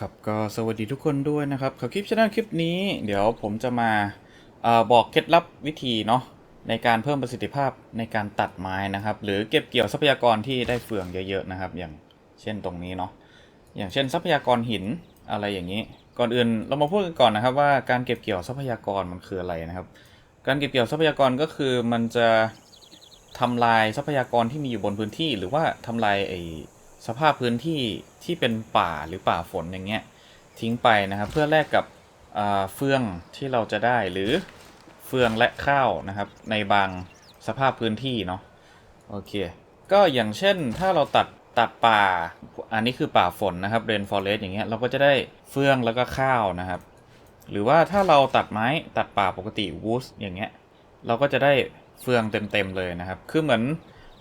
ครับก็สวัสดีทุกคนด้วยนะครับขอคลิปช anel คลิปนี้ เดี๋ยวผมจะมาอบอกเคล็ดลับวิธีเนาะในการเพิ่มประสิทธิภาพในการตัดไม้นะครับ หรือเก็บเกี่ยวทรัพยากรที่ได้เฟืองเยอะๆนะครับ อย่างเช่นตรงนี้เนาะอย่างเช่นทรัพยากรหินอะไรอย่างนี้ ก่อนอื่นเรามาพูดกันก่อนนะครับ ว่าการเก็บเกี่ยวทรัพยากรมันคืออะไรนะครับ การเก็บเกี่ยวทรัพยากรก็คือมันจะทำลายทรัพยากรที่มีอยู่บนพื้นที่ หรือว่าทำลายไอ สภาพพื้นที่ที่เป็นป่าหรือป่าฝนอย่างเงี้ยทิ้งไปนะครับ เพื่อแลกกับเฟืองที่เราจะได้หรือเฟืองและข้าวนะครับ ในบางสภาพพื้นที่เนาะโอเค ก็อย่างเช่นถ้าเราตัดตัดป่า อันนี้คือป่าฝนนะครับเรนฟอเรสอย่างเงี้ยเราก็จะได้เฟืองแล้วก็ข้าวนะครับ หรือว่าถ้าเราตัดไม้ตัดป่าปกติวูสอย่างเงี้ยเราก็จะได้เฟืองเต็มๆเลยนะครับ คือเหมือน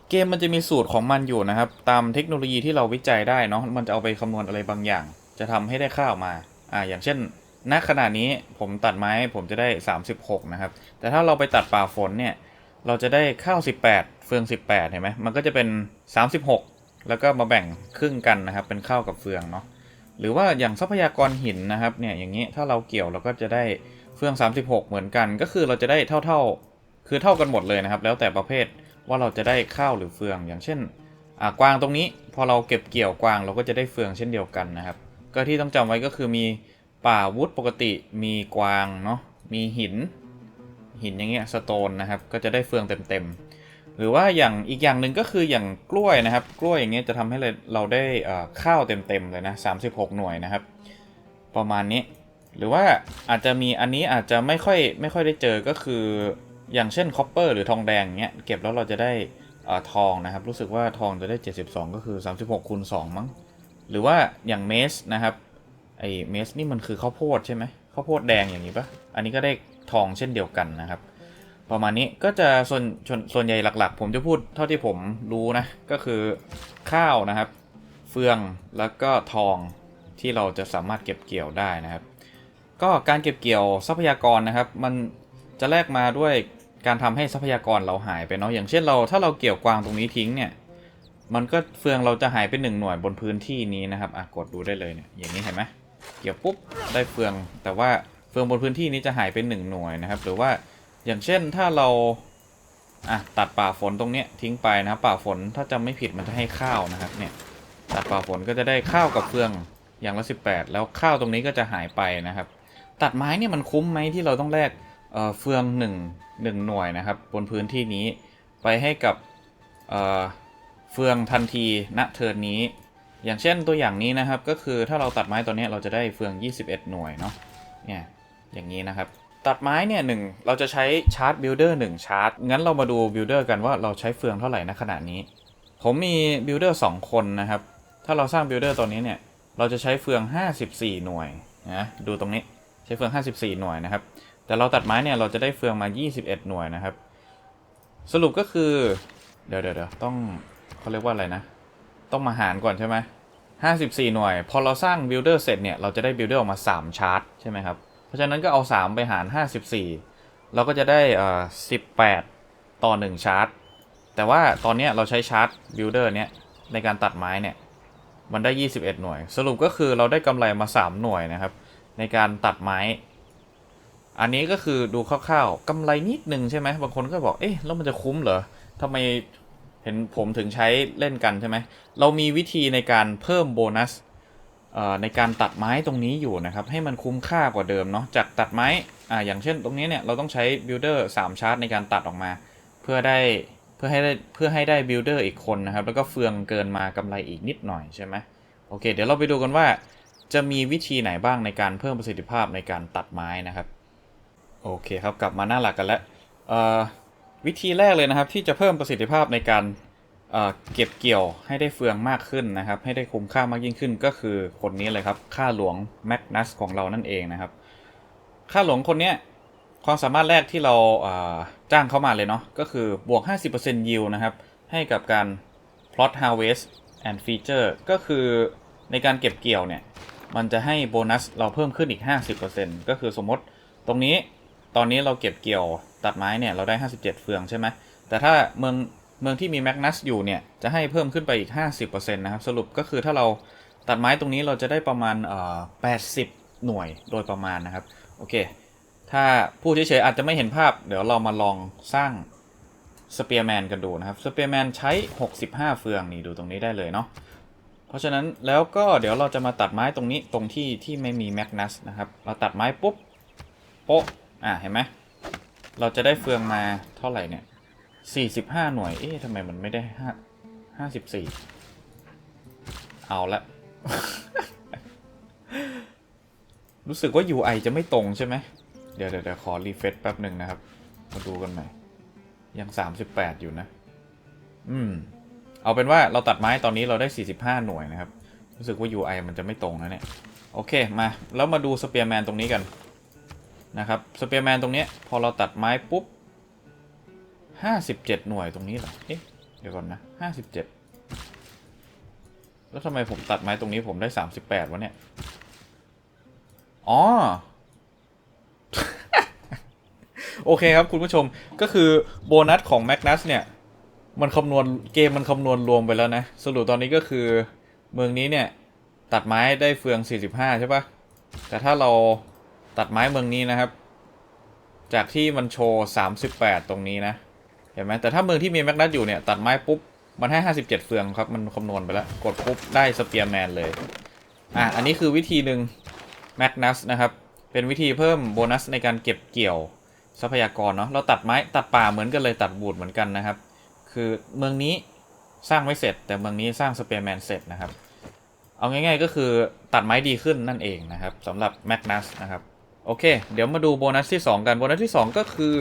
เกมมันจะมีสูตรของมันอยู่นะครับ ตามเทคโนโลยีที่เราวิจัยได้เนาะมันจะเอาไปคำนวณอะไรบางอย่าง จะทำให้ได้ข้าวมาอ่าอย่างเช่นณขณะนี้ผมตัดไม้ผมจะได้ 36 นะครับ แต่ถ้าเราไปตัดป่าฝนเนี่ยเราจะได้ข้าว 18 เฟือง 18 เห็นไหมมันก็จะเป็น 36 แล้วก็มาแบ่งครึ่งกันนะครับ เป็นข้าวกับเฟืองเนาะหรือว่าอย่างทรัพยากรหินนะครับเนี่ยอย่างนี้ถ้าเราเกี่ยวเราก็จะได้เฟือง 36 เหมือนกัน ก็คือเราจะได้เท่า ๆ คือเท่ากันหมดเลยนะครับ แล้วแต่ประเภท ว่าเราจะได้ข้าวหรือเฟืองอย่างเช่นกวางตรงนี้พอเราเก็บเกี่ยวกวางเราก็จะได้เฟืองเช่นเดียวกันนะครับ ก็ที่ต้องจำไว้ก็คือมีป่าวุฒปกติมีกวางเนาะมีหิน หินอย่างเงี้ยสโตนนะครับ ก็จะได้เฟืองเต็มๆหรือว่าอย่างอีกอย่างหนึ่งก็คืออย่างกล้วยนะครับ กล้วยอย่างเงี้ยจะทำให้เราได้ข้าวเต็มๆเลยนะ36 หน่วยนะครับ ประมาณนี้ หรือว่าอาจจะมีอันนี้อาจจะไม่ค่อยไม่ค่อยได้เจอก็คือ อย่างเช่นคอปเปอร์หรือทองแดงเงี้ยเก็บแล้วเราจะได้อทองนะครับ รู้สึกว่าทองจะได้ 72 ก็คือ 36คูณ2มั้ง หรือว่าอย่างเมสนะครับไอเมสนี่มันคือข้าวโพดใช่ไหมข้าวโพดแดงอย่างนี้ปะอันนี้ก็ได้ทองเช่นเดียวกันนะครับ ประมาณนี้ก็จะส่วนส่วนส่วนใหญ่หลักๆ ผมจะพูดเท่าที่ผมรู้นะ ก็คือข้าวนะครับ เฟืองแล้วก็ทองที่เราจะสามารถเก็บเกี่ยวได้นะครับ ก็การเก็บเกี่ยวทรัพยากรนะครับ มัน จะแลกมาด้วยการทำให้ทรัพยากรเราหายไปเนาะอย่างเช่นเราถ้าเราเกี่ยวกวางตรงนี้ทิ้งเนี่ย มันก็เฟืองเราจะหายไปหนึ่งหน่วยบนพื้นที่นี้นะครับอะกดดูได้เลยเนี่ยอย่างนี้เห็นไหมเกี่ยวปุ๊บได้เฟือง แต่ว่าเฟืองบนพื้นที่นี้จะหายไปหนึ่งหน่วยนะครับ หรือว่าอย่างเช่นถ้าเราอะตัดป่าฝนตรงเนี้ยทิ้งไปนะครับป่าฝนถ้าจำไม่ผิดมันจะให้ข้าวนะครับเนี่ยตัดป่าฝนก็จะได้ข้าวกับเฟืองอย่างละ 18 แล้วข้าวตรงนี้ก็จะหายไปนะครับ ตัดไม้เนี่ยมันคุ้มไหมที่เราต้องแลก เฟืองหนึ่งหนึ่งหน่วยนะครับ บนพื้นที่นี้ไปให้กับเฟืองทันทีณเทิร์นนี้ อย่างเช่นตัวอย่างนี้นะครับ ก็คือถ้าเราตัดไม้ตัวนี้เราจะได้เฟือง 21 หน่วยเนาะเนี่ยอย่างนี้นะครับ ตัดไม้เนี่ยหนึ่งเราจะใช้ชาร์จบิลดเออร์หนึ่งชาร์จงั้นเรามาดูบิลดเออร์กันว่าเราใช้เฟืองเท่าไหร่ณขณะนี้ ผมมีบิลดเออร์สองคนนะครับ ถ้าเราสร้างบิลดเออร์ตัวนี้เนี่ยเราจะใช้เฟือง 54 หน่วยนะดูตรงนี้ใช้เฟือง 54 หน่วยนะครับ แต่เราตัดไม้เนี่ยเราจะได้เฟืองมา 21 หน่วยนะครับ สรุปก็คือ เดี๋ยวเดี๋ยวเดี๋ยวต้องเขาเรียกว่าอะไรนะ ต้องมาหารก่อนใช่ไหม54หน่วย พอเราสร้างบิลดเออร์เสร็จเนี่ยเราจะได้บิลดเออร์ออกมา 3 ชาร์ตใช่ไหมครับ เพราะฉะนั้นก็เอา 3 ไปหาร 54 เราก็จะได้เอ่อ18ต่อ 1 ชาร์ตแต่ว่าตอนเนี้ยเราใช้ชาร์ตบิลดเออร์เนี้ยในการตัดไม้เนี่ยมันได้ 21 หน่วย สรุปก็คือเราได้กำไรมา 3 หน่วยนะครับ ในการตัดไม้ อันนี้ก็คือดูคร่าวๆกำไรนิดนึงใช่ไหมบางคนก็บอกเอ๊ะแล้วมันจะคุ้มเหรอทำไมเห็นผมถึงใช้เล่นกันใช่ไหมเรามีวิธีในการเพิ่มโบนัสในการตัดไม้ตรงนี้อยู่นะครับ ให้มันคุ้มค่ากว่าเดิมเนาะจากตัดไม้อ่าอย่างเช่นตรงนี้เนี่ยเราต้องใช้บิลดเออร์3ชาร์ตในการตัดออกมา เพื่อได้เพื่อให้ได้เพื่อให้ได้บิลดเออร์อีกคนนะครับ แล้วก็เฟืองเกินมากำไรอีกนิดหน่อยใช่ไหมโอเค เดี๋ยวเราไปดูกันว่าจะมีวิธีไหนบ้างในการเพิ่มประสิทธิภาพในการตัดไม้นะครับ โอเคครับ กลับมาหน้าหลักกันแล้ววิธีแรกเลยนะครับ ที่จะเพิ่มประสิทธิภาพในการเเก็บเกี่ยวให้ได้เฟืองมากขึ้นนะครับ ให้ได้คุ้มค่ามากยิ่งขึ้นก็คือคนนี้เลยครับข้าหลวงแมกนัสของเรานั่นเองนะครับข้าหลวงคนนี้ความสามารถแรกที่เราเอ่อจ้างเขามาเลยเนาะก็คือบวก 50% yield นะครับ ให้กับการ plot harvest and feature ก็คือในการเก็บเกี่ยวเนี่ย มันจะให้โบนัสเราเพิ่มขึ้นอีก 50%ก็คือสมมติตรงนี้ ตอนนี้เราเก็บเกี่ยวตัดไม้เนี่ยเราได้ 57 เฟืองใช่ไหมแต่ถ้าเมืองเมืองที่มีแมกนัสอยู่เนี่ยจะให้เพิ่มขึ้นไปอีก 50%นะครับสรุปก็คือถ้าเราตัดไม้ตรงนี้เราจะได้ประมาณเอ่อ80 หน่วยโดยประมาณนะครับโอเค ถ้าผู้เฉยๆอาจจะไม่เห็นภาพ เดี๋ยวเรามาลองสร้างสเปียร์แมนกันดูนะครับสเปียร์แมนใช้ 65 เฟืองนี่ดูตรงนี้ได้เลยเนาะเพราะฉะนั้นแล้วก็เดี๋ยวเราจะมาตัดไม้ตรงนี้ตรงที่ที่ไม่มีแมกนัสนะครับเราตัดไม้ปุ๊บโป๊ะ อะเห็นไหมเราจะได้เฟืองมาเท่าไหร่เนี่ย45หน่วย เอ๊ะทำไมมันไม่ได้ห้า54เอาละ รู้สึกว่า UI จะไม่ตรงใช่ไหม เดี๋ยวเดี๋ยวขอรีเฟซแป๊บหนึ่งนะครับ มาดูกันใหม่ยัง38อยู่นะ อืม เอาเป็นว่าเราตัดไม้ตอนนี้เราได้45หน่วยนะครับ รู้สึกว่า UI มันจะไม่ตรงนะเนี่ย โอเค มา แล้วมาดูสเปียร์แมนตรงนี้กัน นะครับสเปียร์แมนตรงนี้พอเราตัดไม้ปุ๊บ 57 หน่วยตรงนี้เหรอเอ๊ะเดี๋ยวก่อนนะ 57 แล้วทำไมผมตัดไม้ตรงนี้ผมได้ 38 วะเนี่ย อ๋อ โอเคครับคุณผู้ชมก็คือโบนัสของ Magnus เนี่ย มันคำนวณเกมมันคำนวณรวมไปแล้วนะ สรุปตอนนี้ก็คือเมืองนี้เนี่ย ตัดไม้ได้เฟือง 45 ใช่ปะแต่ถ้าเรา ตัดไม้เมืองนี้นะครับ จากที่มันโชว์38 ตรงนี้นะ เห็นไหมแต่ถ้าเมืองที่มีแมกนัสอยู่เนี่ย ตัดไม้ปุ๊บ มันให้ 57 เฟืองครับ มันคำนวณไปแล้ว กดปุ๊บ ได้สเปียร์แมนเลย อะ อันนี้คือวิธีหนึ่งแมกนัสนะครับ เป็นวิธีเพิ่มโบนัสในการเก็บเกี่ยวทรัพยากรเนาะ เราตัดไม้ตัดป่าเหมือนกันเลยตัดบูดเหมือนกันนะครับ คือเมืองนี้สร้างไม่เสร็จ แต่เมืองนี้สร้างสเปียร์แมนเสร็จนะครับ เอาง่ายๆก็คือตัดไม้ดีขึ้นนั่นเองนะครับสำหรับแมกนัสนะครับ โอเค เดี๋ยวมาดูโบนัสที่ 2 กัน โบนัสที่ 2 ก็คือ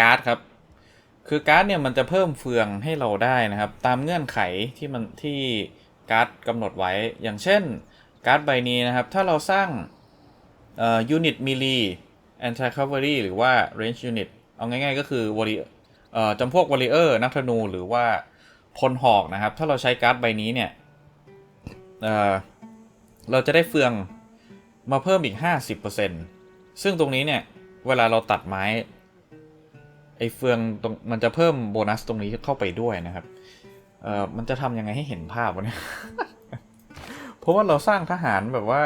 การ์ดครับ คือการ์ดเนี่ยมันจะเพิ่มเฟืองให้เราได้นะครับ ตามเงื่อนไขที่มันที่การ์ดกำหนดไว้ อย่างเช่นการ์ดใบนี้นะครับ ถ้าเราสร้างเอ่อยูนิตมิลีแอนตี้คัฟเวอรี่หรือว่า range unit เอาง่ายๆก็คือวอริเอ่อจำพวกวอริเออร์นักธนูหรือว่าพลหอกนะครับ ถ้าเราใช้การ์ดใบนี้เนี่ยเอ่อเราจะได้เฟืองมาเพิ่มอีก 50% ซึ่งตรงนี้เนี่ย เวลาเราตัดไม้ไอ้เฟืองตรงมันจะเพิ่มโบนัสตรงนี้เข้าไปด้วยนะครับ เอ่อ มันจะทำยังไงให้เห็นภาพวะเนี่ย เพราะว่าเราสร้างทหารแบบว่า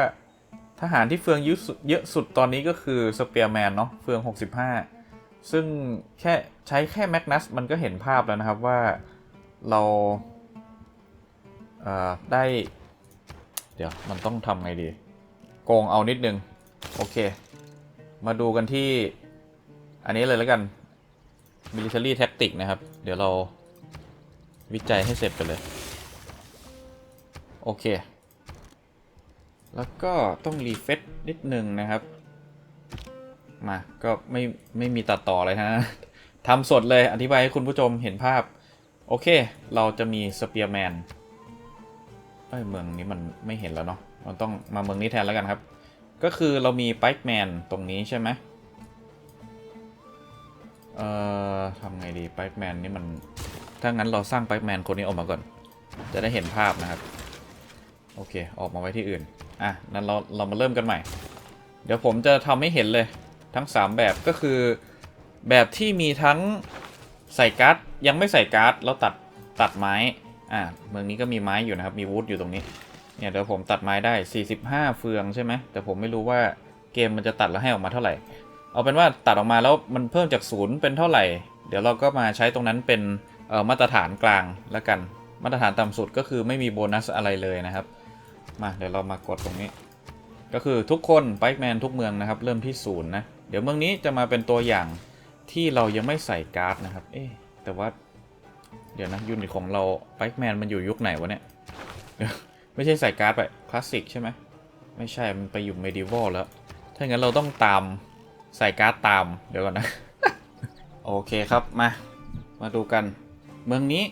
ทหารที่เฟืองเยอะสุดเยอะสุดตอนนี้ก็คือสเปียร์แมนเนาะ เฟือง 65 ซึ่งแค่ใช้แค่แมกนัสมันก็เห็นภาพแล้วนะครับว่าเรา เอ่อ ได้ เดี๋ยวมันต้องทำไงดี โกงเอานิดนึง โอเค มาดูกันที่ อันนี้เลยแล้วกัน military tactic นะครับ เดี๋ยวเราวิจัยให้เสร็จไปเลย โอเค แล้วก็ต้องรีเฟซนิดนึงนะครับ มาก็ไม่ไม่มีตัดต่อเลยฮะทำสดเลยอธิบายให้คุณผู้ชมเห็นภาพ โอเค เราจะมีสเปียร์แมนเอ้ยเมืองนี้มันไม่เห็นแล้วเนาะมันต้องมาเมืองนี้แทนแล้วกันครับ ก็คือเรามีไปค์แมนตรงนี้ใช่ไหมเอ่อทำไงดีไปค์แมนนี่มัน ถ้างั้นเราสร้างไปค์แมนคนนี้ออกมาก่อน จะได้เห็นภาพนะครับ โอเค ออกมาไว้ที่อื่น อะ นั้นเราเรามาเริ่มกันใหม่ เดี๋ยวผมจะทำให้เห็นเลย ทั้ง 3 แบบก็คือ แบบที่มีทั้งใส่การ์ดยังไม่ใส่การ์ดแล้วตัดตัดไม้ อะเมืองนี้ก็มีไม้อยู่นะครับ มีวูดอยู่ตรงนี้ เนี่ยเดี๋ยวผมตัดไม้ได้ 45 เฟืองใช่ไหมแต่ผมไม่รู้ว่าเกมมันจะตัดแล้วให้ออกมาเท่าไหร่ เอาเป็นว่าตัดออกมาแล้วมันเพิ่มจากศูนย์เป็นเท่าไหร่ เดี๋ยวเราก็มาใช้ตรงนั้นเป็นมาตรฐานกลางแล้วกัน มาตรฐานต่ำสุดก็คือไม่มีโบนัสอะไรเลยนะครับ มาเดี๋ยวเรามากดตรงนี้ ก็คือทุกคนไปแมนทุกเมืองนะครับ เริ่มที่ศูนย์นะ เดี๋ยวเมืองนี้จะมาเป็นตัวอย่างที่เรายังไม่ใส่การ์ดนะครับ เอ๊แต่ว่า เดี๋ยวนะยูนิตของเราไปแมนมันอยู่ยุคไหนวะเนี่ย ไม่ใช่ใส่การ์ดไปคลาสสิกใช่ไหมไม่ใช่ มันไปอยู่เมดิว a ลแล้ว ถ้างั้นเราต้องตามใส่การ์ดตาม เดี๋ยวก่อนนะ โอเคครับ มา มาดูกัน เมืองนี้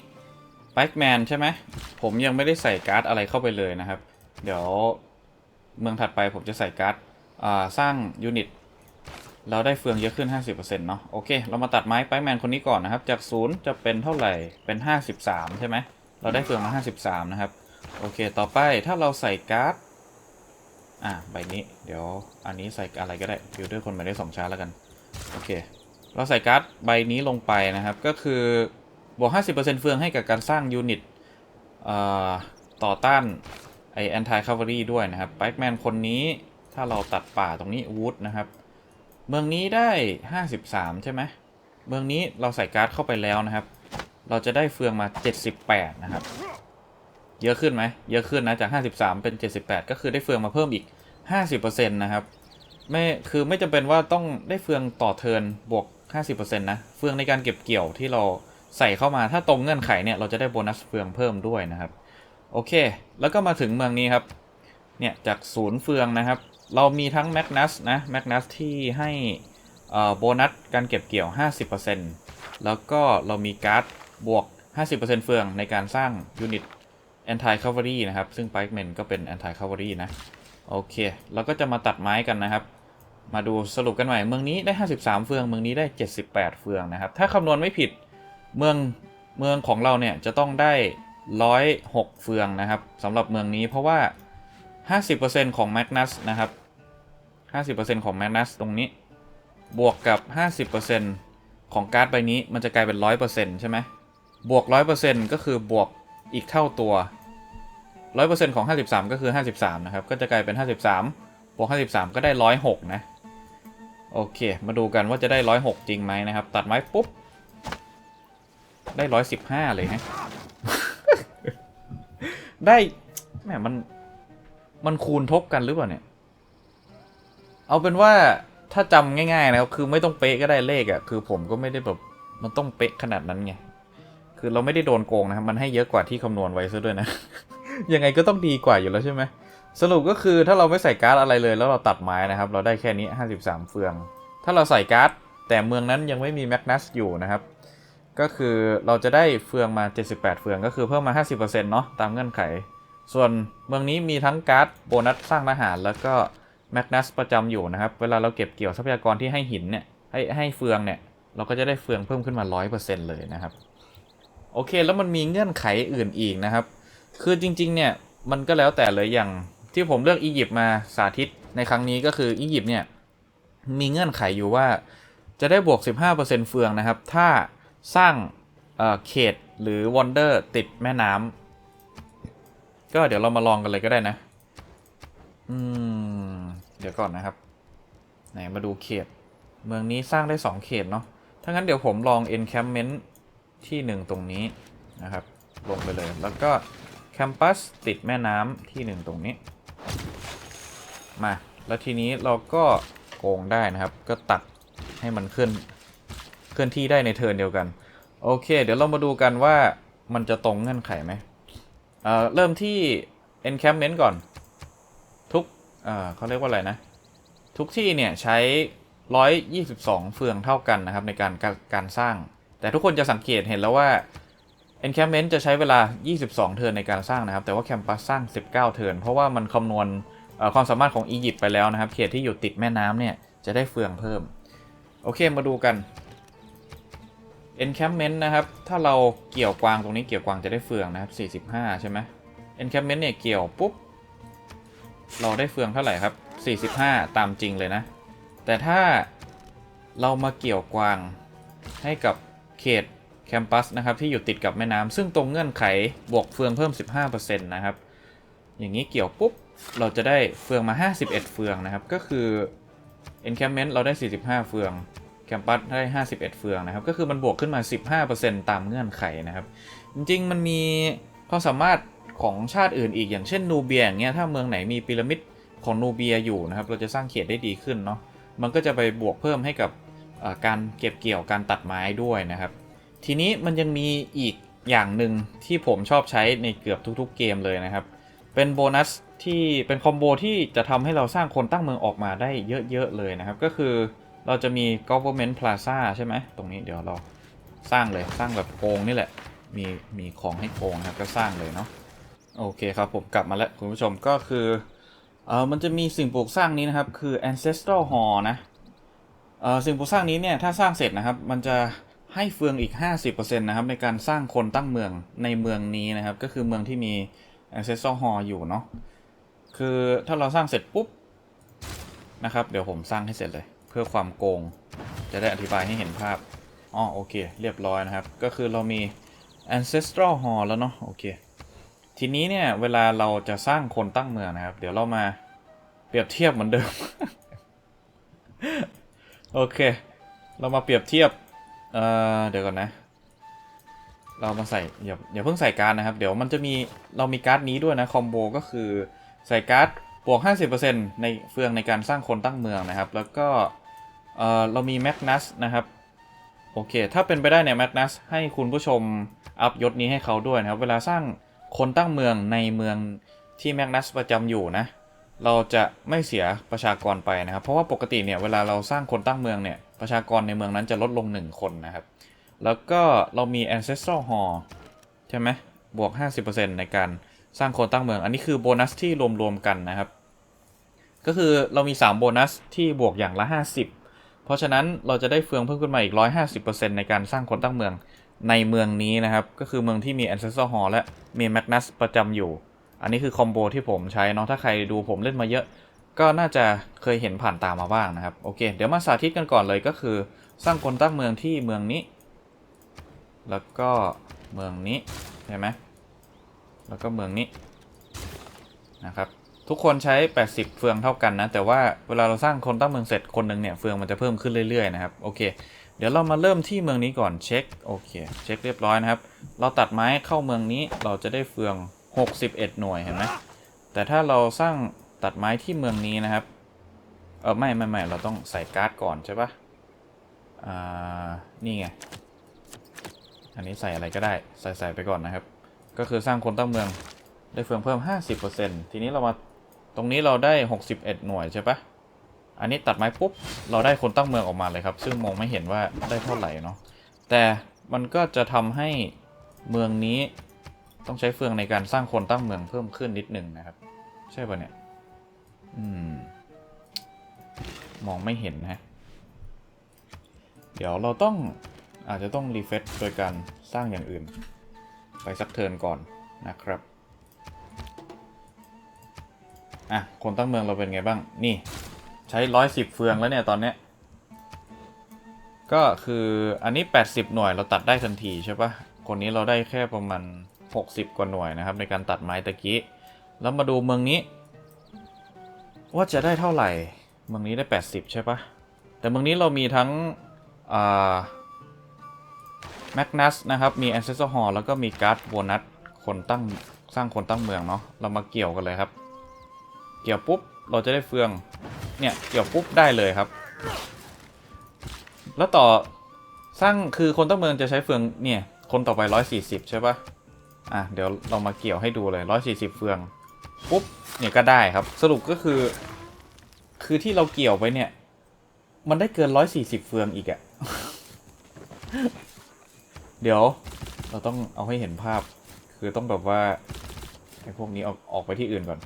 ไปแมนใช่ไหม ผมยังไม่ได้ใส่การ์ดอะไรเข้าไปเลยนะครับ เดี๋ยวเมืองถัดไปผมจะใส่การ์ดสร้างยูนิต เราได้เฟืองเยอะขึ้น 50%เนาะ โอเค เรามาตัดไม้ไปแมนคนนี้ก่อนนะครับ จากศูนย์จะเป็นเท่าไหร่ เป็น 53 ใช่ไหม เราได้เฟืองมา 53 นะครับ โอเค ต่อไปถ้าเราใส่การ์ด อะ ใบนี้ เดี๋ยว อันนี้ใส่อะไรก็ได้ฟิลเตอร์คนไม่ได้สองชาร์แล้วกัน โอเค เราใส่การ์ดใบนี้ลงไปนะครับ ก็คือบวก 50%เฟืองให้กับการสร้างยูนิตต่อต้านไอแอนตี้คา v a รีด้วยนะครับไปแมนคนนี้ถ้าเราตัดป่าตรงนี้วูดนะครับ เมืองนี้ได้ 53 ใช่ไหม เมืองนี้เราใส่การ์ดเข้าไปแล้วนะครับ เราจะได้เฟืองมา 78 นะครับ เยอะขึ้นไหมเยอะขึ้นนะจาก 53 เป็น 78 ก็คือได้เฟืองมาเพิ่มอีก 50%นะครับไม่คือไม่จำเป็นว่าต้องได้เฟืองต่อเทินบวก 50%นะเฟืองในการเก็บเกี่ยวที่เราใส่เข้ามาถ้าตรงเงื่อนไขเนี่ยเราจะได้โบนัสเฟืองเพิ่มด้วยนะครับโอเค แล้วก็มาถึงเมืองนี้ครับเนี่ยจากศูนย์เฟืองนะครับ เรามีทั้งแมกนัสนะแมกนัสที่ให้โบนัสการเก็บเกี่ยว 50%แล้วก็เรามีการ์ดบวก 50%เฟืองในการสร้างยูนิต anti cavalry นะครับ ซึ่ง pikemen ก็เป็น anti cavalry นะ โอเค เราก็จะมาตัดไม้กันนะครับ มาดูสรุปกันใหม่ เมืองนี้ได้ 53 เฟือง เมืองนี้ได้ 78 เฟืองนะครับ ถ้าคำนวณไม่ผิด เมือง เมืองของเราเนี่ยจะต้องได้ 106 เฟืองนะครับสำหรับเมืองนี้ เพราะว่า 50%ของ Magnus นะครับ 50%ของ Magnus ตรงนี้ บวกกับ 50%ของการ์ดใบนี้ มันจะกลายเป็น 100%ใช่ไหมบวก 100%ก็คือบวกอีกเท่าตัว 100%ของ53ก็คือ53นะครับ ก็จะกลายเป็น53บสามบวก53ก็ได้106นะ โอเค มาดูกันว่าจะได้106จริงไหมนะครับ ตัดไม้ปุ๊บ ได้115เลยฮะได้แหมมัน มันคูณทบกันหรือเปล่าเนี่ย เอาเป็นว่าถ้าจำง่ายๆนะครับ คือไม่ต้องเป๊ะก็ได้เลขอะ่ะ คือผมก็ไม่ได้แบบ มันต้องเป๊ะขนาดนั้นไง คือเราไม่ได้โดนโกงนะครับ มันให้เยอะกว่าที่คำนวณไว้ซะด้วยนะ ยังไงก็ต้องดีกว่าอยู่แล้วใช่ไหมสรุปก็คือถ้าเราไม่ใส่การ์ดอะไรเลยแล้วเราตัดไม้นะครับ เราได้แค่นี้ 53 เฟือง ถ้าเราใส่การ์ดแต่เมืองนั้นยังไม่มีแมกนัสอยู่นะครับ ก็คือเราจะได้เฟืองมา 78 เฟืองก็คือเพิ่มมา 50%เนาะตามเงื่อนไข ส่วนเมืองนี้มีทั้งการ์ดโบนัสสร้างทหาร แล้วก็แมกนัสประจำอยู่นะครับ เวลาเราเก็บเกี่ยวทรัพยากรที่ให้หินเนี่ยให้ให้เฟืองเนี่ยเราก็จะได้เฟืองเพิ่มขึ้นมา 100%เลยนะครับ โอเคแล้วมันมีเงื่อนไขอื่นอีกนะครับ คือจริง ๆ เนี่ย มันก็แล้วแต่เลยอย่างที่ผมเลือกอียิปต์มาสาธิตในครั้งนี้ก็คืออียิปต์เนี่ย มีเงื่อนไขอยู่ว่าจะได้บวก 15%เฟืองนะครับ ถ้าสร้างเเขตหรือวอนเดอร์ติดแม่น้ำก็เดี๋ยวเรามาลองกันเลยก็ได้นะ อืม เดี๋ยวก่อนนะครับ ไหนมาดูเขต เมืองนี้สร้างได้ 2 เขตเนาะถ้างั้นเดี๋ยวผมลอง encampment ที่ 1 ตรงนี้นะครับ ลงไปเลยแล้วก็ มปัสติดแม่น้ำที่1ตรงนี้ มา แล้วทีนี้เราก็โกงได้นะครับ ก็ตัดให้มันขึ้นเคลื่อนที่ได้ในเทิร์นเดียวกัน โอเค เดี๋ยวเรามาดูกันว่ามันจะตรงเงื่อนไขไหมเอ่อเริ่มที่ encampment ก่อน ทุกเอ่อเขาเรียกว่าอะไรนะ ทุกที่เนี่ยใช้ 122 เฟืองเท่ากันนะครับในการการการสร้าง แต่ทุกคนจะสังเกตเห็นแล้วว่า encampment จะใช้เวลา 22 เทิร์นในการสร้างนะครับ แต่ว่า campus สร้าง 19 เทิร์น เพราะว่ามันคำนวณความสามารถของอียิปต์ไปแล้วนะครับ เขตที่อยู่ติดแม่น้ำเนี่ย จะได้เฟืองเพิ่ม โอเคมาดูกัน encampment นะครับ ถ้าเราเกี่ยวกวางตรงนี้เกี่ยวกวางจะได้เฟืองนะครับ 45 ใช่ไหม encampment เนี่ยเกี่ยวปุ๊บ เราได้เฟืองเท่าไหร่ครับ 45 ตามจริงเลยนะ แต่ถ้าเรามาเกี่ยวกวางให้กับเขต แคมปัสนะครับที่อยู่ติดกับแม่น้ำซึ่งตรงเงื่อนไขบวกเฟืองเพิ่ม 15%นะครับ อย่างนี้เกี่ยวปุ๊บ เราจะได้เฟืองมา 51 เฟืองนะครับ ก็คือ encampment เราได้ 45 เฟืองแคมปัสได้ 51 เฟืองนะครับ ก็คือมันบวกขึ้นมา 15%ตามเงื่อนไขนะครับ จริงๆ มันมีความสามารถของชาติอื่นอีกอย่างเช่นนูเบียอย่างเงี้ยถ้าเมืองไหนมีพีระมิดของนูเบียอยู่นะครับ เราจะสร้างเขตได้ดีขึ้นเนาะมันก็จะไปบวกเพิ่มให้กับการเก็บเกี่ยวการตัดไม้ด้วยนะครับ ทีนี้มันยังมีอีกอย่างหนึ่งที่ผมชอบใช้ในเกือบทุกๆเกมเลยนะครับ เป็นโบนัสที่เป็นคอมโบที่จะทำให้เราสร้างคนตั้งเมืองออกมาได้เยอะๆเลยนะครับ ก็คือเราจะมี government plaza ใช่ไหมตรงนี้เดี๋ยวเราสร้างเลยสร้างแบบโกงนี่แหละ มีมีของให้โกงนะครับก็สร้างเลยเนาะโอเคครับผมกลับมาแล้วคุณผู้ชมก็คือเออมันจะมีสิ่งปลูกสร้างนี้นะครับ คือ ancestral hall นะเออสิ่งปลูกสร้างนี้เนี่ยถ้าสร้างเสร็จนะครับ มันจะ ให้เฟืองอีก 50%นะครับในการสร้างคนตั้งเมืองในเมืองนี้นะครับ ก็คือเมืองที่มี ancestral hall อยู่เนาะคือถ้าเราสร้างเสร็จปุ๊บนะครับ เดี๋ยวผมสร้างให้เสร็จเลย เพื่อความโกง จะได้อธิบายให้เห็นภาพอ๋อโอเค เรียบร้อยนะครับ ก็คือเรามี ancestral hall แล้วเนาะโอเค ทีนี้เนี่ย เวลาเราจะสร้างคนตั้งเมืองนะครับ เดี๋ยวเรามาเปรียบเทียบเหมือนเดิม โอเค เรามาเปรียบเทียบ เอ่อเดี๋ยวก่อนนะ เรามาใส่อย่าอย่าเพิ่งใส่การ์ดนะครับ เดี๋ยวมันจะมีเรามีการ์ดนี้ด้วยนะคอมโบก็คือใส่การ์ดบวก 50%ในเฟืองในการสร้างคนตั้งเมืองนะครับ แล้วก็เอ่อเรามีแมกนัสนะครับโอเค ถ้าเป็นไปได้เนี่ยแมกนัสให้คุณผู้ชมอัพยศนี้ให้เขาด้วยนะครับ เวลาสร้างคนตั้งเมืองในเมืองที่แมกนัสประจำอยู่นะ เราจะไม่เสียประชากรไปนะครับ เพราะว่าปกติเนี่ยเวลาเราสร้างคนตั้งเมืองเนี่ย ประชากรในเมืองนั้นจะลดลง 1 คนนะครับ แล้วก็เรามี ancestral hall ใช่ไหมบวก 50%ในการสร้างคนตั้งเมือง อันนี้คือโบนัสที่รวมๆกันนะครับ ก็คือเรามี 3 โบนัสที่บวกอย่างละ 50 เพราะฉะนั้นเราจะได้เฟืองเพิ่มขึ้นมาอีก 150%ในการสร้างคนตั้งเมืองในเมืองนี้นะครับ ก็คือเมืองที่มี ancestral hall และมี magnus ประจำอยู่ อันนี้คือคอมโบที่ผมใช้เนาะถ้าใครดูผมเล่นมาเยอะ ก็น่าจะเคยเห็นผ่านตามาบ้างนะครับ โอเค เดี๋ยวมาสาธิตกันก่อนเลยก็คือ สร้างคนตั้งเมืองที่เมืองนี้ แล้วก็เมืองนี้ใช่ไหมแล้วก็เมืองนี้นะครับทุกคนใช้ 80 เฟืองเท่ากันนะ แต่ว่าเวลาเราสร้างคนตั้งเมืองเสร็จคนหนึ่งเนี่ยเฟืองมันจะเพิ่มขึ้นเรื่อยๆนะครับโอเค เดี๋ยวเรามาเริ่มที่เมืองนี้ก่อนเช็คโอเคเช็คเรียบร้อยนะครับ เราตัดไม้เข้าเมืองนี้เราจะได้เฟือง 61 หน่วยเห็นไหมแต่ถ้าเราสร้าง ตัดไม้ที่เมืองนี้นะครับ เออไม่ไม่ไม่เราต้องใส่การ์ดก่อนใช่ปะอ่า นี่ไง อันนี้ใส่อะไรก็ได้ ใส่ใส่ไปก่อนนะครับ ก็คือสร้างคนตั้งเมือง ได้เฟืองเพิ่ม 50%ทีนี้เรามา ตรงนี้เราได้ 61 หน่วยใช่ปะอันนี้ตัดไม้ปุ๊บ เราได้คนตั้งเมืองออกมาเลยครับ ซึ่งมองไม่เห็นว่าได้เท่าไหร่เนาะ แต่มันก็จะทำให้เมืองนี้ต้องใช้เฟืองในการสร้างคนตั้งเมืองเพิ่มขึ้นนิดหนึ่งนะครับ ใช่ปะเนี่ย อืม มองไม่เห็นนะ เดี๋ยวเราต้องอาจจะต้องรีเฟซโดยการสร้างอย่างอื่น ไปสักเทิร์นก่อนนะครับ อะ คนตั้งเมืองเราเป็นไงบ้าง นี่ใช้ร้อยสิบเฟืองแล้วเนี่ย ตอนเนี้ย ก็คืออันนี้ 80 หน่วยเราตัดได้ทันทีใช่ปะคนนี้เราได้แค่ประมาณ 60 กว่าหน่วยนะครับ ในการตัดไม้ตะกี้ แล้วมาดูเมืองนี้ ว่าจะได้เท่าไหร่เมืองนี้ได้ 80 ใช่ปะแต่เมืองนี้เรามีทั้งแมกนัสนะครับ มี Ancestor Hall แล้วก็มีการ์ดโบนัสคนตั้งสร้างคนตั้งเมืองเนาะเรามาเกี่ยวกันเลยครับ เกี่ยวปุ๊บเราจะได้เฟืองเนี่ยเกี่ยวปุ๊บได้เลยครับ แล้วต่อสร้างคือคนตั้งเมืองจะใช้เฟืองเนี่ยคนต่อไป 140 ใช่ปะอะเดี๋ยวเรามาเกี่ยวให้ดูเลย 140 เฟือง ปุ๊บเนี่ยก็ได้ครับ สรุปก็คือ คือที่เราเกี่ยวไปเนี่ย มันได้เกิน140เฟืองอีกอะเดี๋ยวเราต้องเอาให้เห็นภาพ คือต้องแบบว่าไอ้พวกนี้ออกออกไปที่อื่นก่อน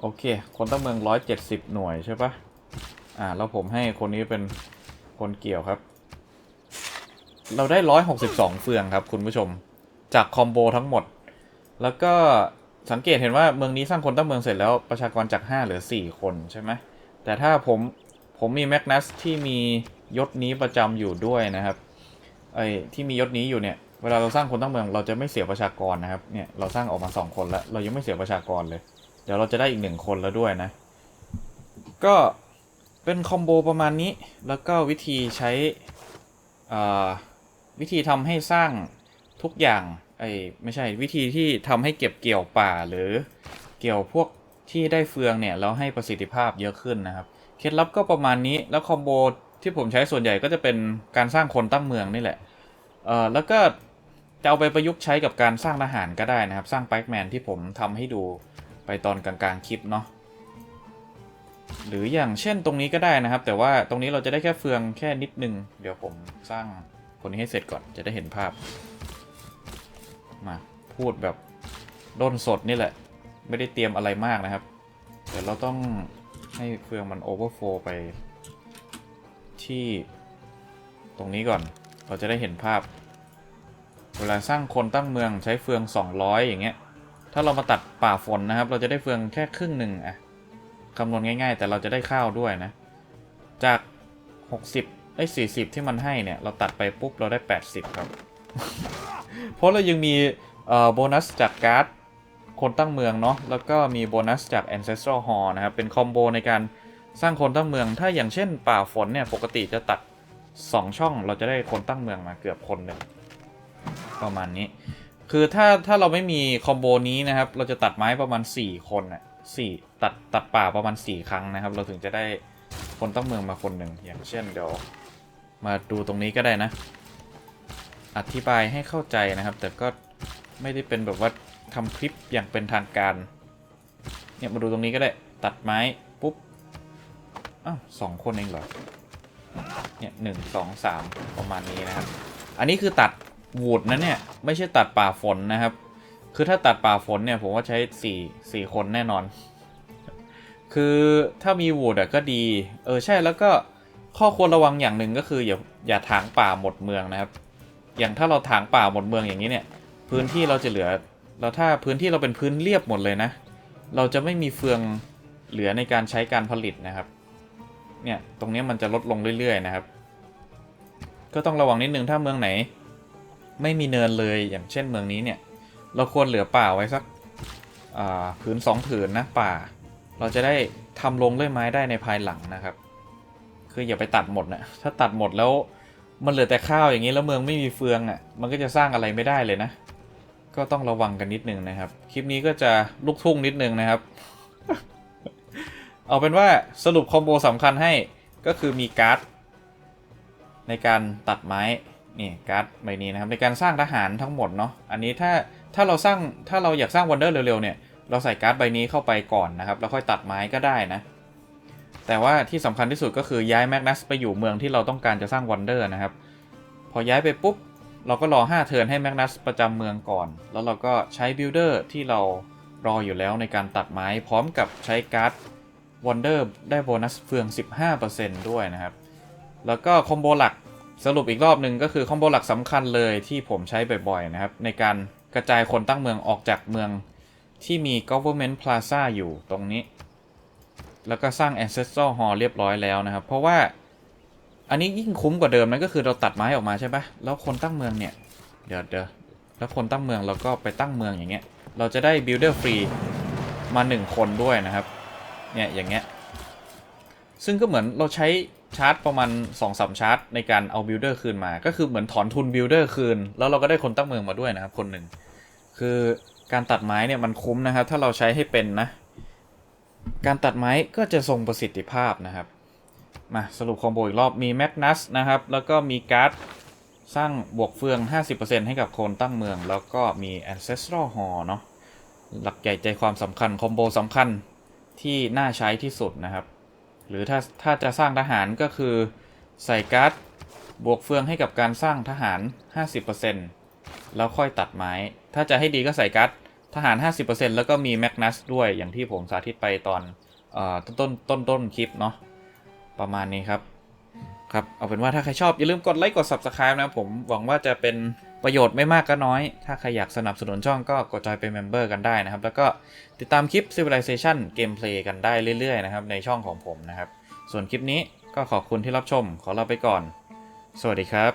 โอเค คนตั้งเมือง170หน่วยใช่ปะอ่าแล้วผมให้คนนี้เป็นคนเกี่ยวครับ เราได้162เฟืองครับ คุณผู้ชม จากคอมโบทั้งหมด แล้วก็ สังเกตเห็นว่าเมืองนี้สร้างคนตั้งเมืองเสร็จแล้วประชากรจาก5เหลือ 4 คนใช่ไหมแต่ถ้าผมผมมีแมกนัสที่มียศนี้ประจำอยู่ด้วยนะครับไอ้ที่มียศนี้อยู่เนี่ยเวลาเราสร้างคนตั้งเมืองเราจะไม่เสียประชากรนะครับเนี่ยเราสร้างออกมา 2 คนแล้ว เรายังไม่เสียประชากรเลย เดี๋ยวเราจะได้อีกหนึ่งคนแล้วด้วยนะ ก็เป็นคอมโบประมาณนี้แล้วก็วิธีใช้วิธีทำให้สร้างทุกอย่าง ไอ้ไม่ใช่วิธีที่ทำให้เก็บเกี่ยวป่าหรือเกี่ยวพวกที่ได้เฟืองเนี่ยแล้วให้ประสิทธิภาพเยอะขึ้นนะครับเคล็ดลับก็ประมาณนี้แล้วคอมโบที่ผมใช้ส่วนใหญ่ก็จะเป็นการสร้างคนตั้งเมืองนี่แหละเอ่อแล้วก็จะเอาไปประยุกต์ใช้กับการสร้างทหารก็ได้นะครับ สร้างไปแมนที่ผมทำให้ดูไปตอนกลางๆคลิปเนาะหรืออย่างเช่นตรงนี้ก็ได้นะครับ แต่ว่าตรงนี้เราจะได้แค่เฟืองแค่นิดนึง เดี๋ยวผมสร้างคนนี้ให้เสร็จก่อนจะได้เห็นภาพ มาพูดแบบด้นสดนี่แหละ ไม่ได้เตรียมอะไรมากนะครับ เดี๋ยวเราต้องให้เฟืองมันโอเวอร์โฟไป ที่ตรงนี้ก่อน เราจะได้เห็นภาพ เวลาสร้างคนตั้งเมืองใช้เฟือง 200 อย่างเงี้ย ถ้าเรามาตัดป่าฝนนะครับ เราจะได้เฟืองแค่ครึ่งหนึ่งอะคำนวณง่ายๆ แต่เราจะได้ข้าวด้วยนะ จาก 60ไอ้40 ที่มันให้เนี่ย เราตัดไปปุ๊บเราได้ 80 ครับ เพราะเรายังมีโบนัสจากการ์ดคนตั้งเมืองเนาะแล้วก็มีโบนัสจาก Ancestral Hall นะครับ เป็นคอมโบในการสร้างคนตั้งเมือง ถ้าอย่างเช่นป่าฝนเนี่ย ปกติจะตัด 2 ช่อง เราจะได้คนตั้งเมืองมาเกือบคนหนึ่งประมาณนี้ คือถ้าถ้าเราไม่มีคอมโบนี้นะครับ เราจะตัดไม้ประมาณ 4 คนอะสี่ตัดตัดป่าประมาณ 4 ครั้งนะครับ เราถึงจะได้คนตั้งเมืองมาคนหนึ่งอย่างเช่นเดี๋ยวมาดูตรงนี้ก็ได้นะ อธิบายให้เข้าใจนะครับ แต่ก็ไม่ได้เป็นแบบว่าทำคลิปอย่างเป็นทางการ เนี่ยมาดูตรงนี้ก็ได้ตัดไม้ปุ๊บอ้าวสองคนเองเหรอ เนี่ยหนึ่งสองสามประมาณนี้นะครับ อันนี้คือตัดวูดนะเนี่ย ไม่ใช่ตัดป่าฝนนะครับ คือถ้าตัดป่าฝนเนี่ยผมว่าใช้สี่สี่คนแน่นอน คือถ้ามีวูดอะก็ดี เออใช่แล้วก็ข้อควรระวังอย่างหนึ่งก็คืออย่าอย่าถางป่าหมดเมืองนะครับ อย่างถ้าเราถางป่าหมดเมืองอย่างนี้เนี่ย พื้นที่เราจะเหลือแล้วถ้าพื้นที่เราเป็นพื้นเรียบหมดเลยนะ เราจะไม่มีเฟืองเหลือในการใช้การผลิตนะครับ เนี่ยตรงนี้มันจะลดลงเรื่อย ๆ นะครับ ก็ต้องระวังนิดนึงถ้าเมืองไหน ไม่มีเนินเลยอย่างเช่นเมืองนี้เนี่ย เราควรเหลือป่าไว้สักผืนสองผืนนะป่า เราจะได้ทำลงเลื่อยไม้ได้ในภายหลังนะครับ คืออย่าไปตัดหมดนะถ้าตัดหมดแล้ว มันเหลือแต่ข้าวอย่างนี้แล้วเมืองไม่มีเฟืองอะ่ะ มันก็จะสร้างอะไรไม่ได้เลยนะ ก็ต้องระวังกันนิดนึงนะครับ คลิปนี้ก็จะลุกทุ่งนิดนึงนะครับ เอาเป็นว่าสรุปคอมโบสำคัญให้ก็คือมีการ์ดในการตัดไม้นี่การ์ดใบนี้นะครับในการสร้างทหารทั้งหมดเนาะอันนี้ถ้าถ้าเราสร้างถ้าเราอยากสร้างวันเดอร์เร็วๆเนี่ยเราใส่การ์ดใบนี้เข้าไปก่อนนะครับแล้วค่อยตัดไม้ก็ได้นะ แต่ว่าที่สำคัญที่สุดก็คือย้ายแมกนัสไปอยู่เมืองที่เราต้องการจะสร้างวันเดอร์นะครับ พอย้ายไปปุ๊บ เราก็รอ 5 เทิร์นให้แมกนัสประจำเมืองก่อน แล้วเราก็ใช้บิลเดอร์ที่เรารออยู่แล้วในการตัดไม้ พร้อมกับใช้การ์ดวันเดอร์ได้โบนัสเฟือง 15%ด้วยนะครับ แล้วก็คอมโบหลักสรุปอีกรอบหนึ่งก็คือคอมโบหลักสำคัญเลยที่ผมใช้บ่อยๆนะครับ ในการกระจายคนตั้งเมืองออกจากเมืองที่มี government plaza อยู่ตรงนี้ แล้วก็สร้าง ancestral hall เรียบร้อยแล้วนะครับ เพราะว่าอันนี้ยิ่งคุ้มกว่าเดิมนะก็คือเราตัดไม้ออกมาใช่ปะแล้วคนตั้งเมืองเนี่ย เดี๋ยวเดี๋ยวแล้วคนตั้งเมืองเราก็ไปตั้งเมืองอย่างเงี้ย เราจะได้ builder free มาหนึ่งคนด้วยนะครับ เนี่ยอย่างเงี้ย ซึ่งก็เหมือนเราใช้ชาร์จประมาณ2อสชาร์จในการเอาบิลเดอร์คืนมา ก็คือเหมือนถอนทุนบิลเดอร์คืน แล้วเราก็ได้คนตั้งเมืองมาด้วยนะครับคนหนึ่ง คือการตัดไม้เนี่ยมันคุ้มนะครับ ถ้าเราใช้ให้เป็นนะ การตัดไม้ก็จะทรงประสิทธิภาพนะครับ มาสรุปคอมโบอีกรอบมีแมกนัสนะครับ แล้วก็มีการ์ดสร้างบวกเฟือง 50%ให้กับคนตั้งเมือง แล้วก็มี Ancestral Hall เนาะหลักใหญ่ใจความสำคัญ คอมโบสำคัญที่น่าใช้ที่สุดนะครับ หรือถ้าถ้าจะสร้างทหารก็คือใส่การ์ดบวกเฟืองให้กับการสร้างทหาร 50%แล้วค่อยตัดไม้ ถ้าจะให้ดีก็ใส่การ์ด ทหาร 50%แล้วก็มีแมกนัสด้วยอย่างที่ผมสาธิตไปตอนต้นต้นต้นต้นคลิปเนาะประมาณนี้ครับ ครับ เอาเป็นว่าถ้าใครชอบอย่าลืมกดไลค์กด Subscribe นะครับผมหวังว่าจะเป็นประโยชน์ไม่มากก็น้อย ถ้าใครอยากสนับสนุนช่องก็กดจอยเป็นเมมเบอร์กันได้นะครับ แล้วก็ติดตามคลิป Civilization Gameplay กันได้เรื่อยๆนะครับในช่องของผมนะครับ ส่วนคลิปนี้ก็ขอบคุณที่รับชม ขอลาไปก่อน สวัสดีครับ